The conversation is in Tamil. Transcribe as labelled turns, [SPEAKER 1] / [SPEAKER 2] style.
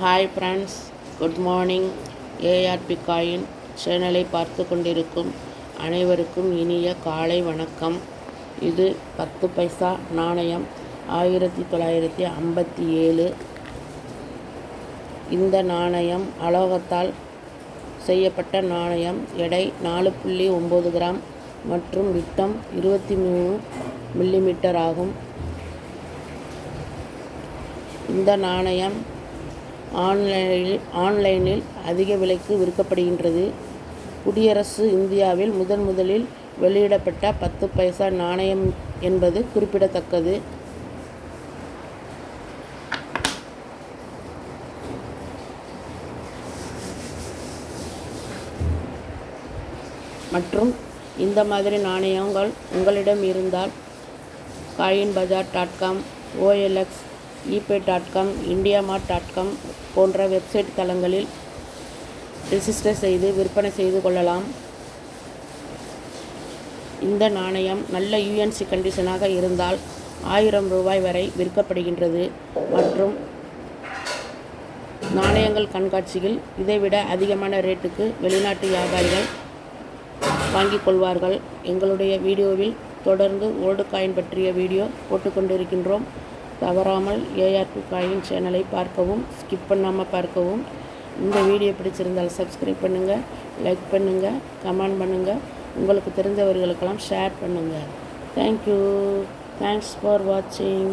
[SPEAKER 1] Hi friends good morning ARP coin சேனலை பார்த்து கொண்டிருக்கும் அனைவருக்கும் இனிய காலை வணக்கம். இது பத்து பைசா நாணயம் ஆயிரத்தி தொள்ளாயிரத்தி ஐம்பத்தி ஏழு. இந்த நாணயம் அலோகத்தால் செய்யப்பட்ட நாணயம். எடை நாலு புள்ளி ஒம்பது கிராம் மற்றும் விட்டம் இருபத்தி மூணு மில்லிமீட்டர் ஆகும். இந்த நாணயம் ஆன்லைனில் ஆன்லைனில் அதிக விலைக்கு விற்கப்படுகின்றது. குடியரசு இந்தியாவில் முதன் முதலில் வெளியிடப்பட்ட பத்து பைசா நாணயம் என்பது குறிப்பிடத்தக்கது. மற்றும் இந்த மாதிரி நாணயங்கள் உங்களிடம் இருந்தால் coin bazaar dot com OLX eBay dot com India mart dot com போன்ற வெப்சைட் தளங்களில் ரிஜிஸ்டர் செய்து விற்பனை செய்து கொள்ளலாம். இந்த நாணயம் நல்ல யூஎன்சி கண்டிஷனாக இருந்தால் ஆயிரம் ரூபாய் வரை விற்கப்படுகின்றது. மற்றும் நாணயங்கள் கண்காட்சியில் இதைவிட அதிகமான ரேட்டுக்கு வெளிநாட்டு வியாபாரிகள் வாங்கிக் கொள்வார்கள். எங்களுடைய வீடியோவில் தொடர்ந்து ஓல்டு காயின் பற்றிய வீடியோ போட்டுக்கொண்டிருக்கின்றோம் தவறாமல் ஏஆர்பி காயின் சேனலை பார்க்கவும் ஸ்கிப் பண்ணாமல் பார்க்கவும். இந்த வீடியோ பிடிச்சிருந்தால் சப்ஸ்கிரைப் பண்ணுங்கள் லைக் பண்ணுங்கள் கமெண்ட் பண்ணுங்கள் உங்களுக்கு தெரிஞ்சவர்களுக்கெல்லாம் ஷேர் பண்ணுங்கள் தேங்க்யூ தேங்க்ஸ் ஃபார் வாட்சிங்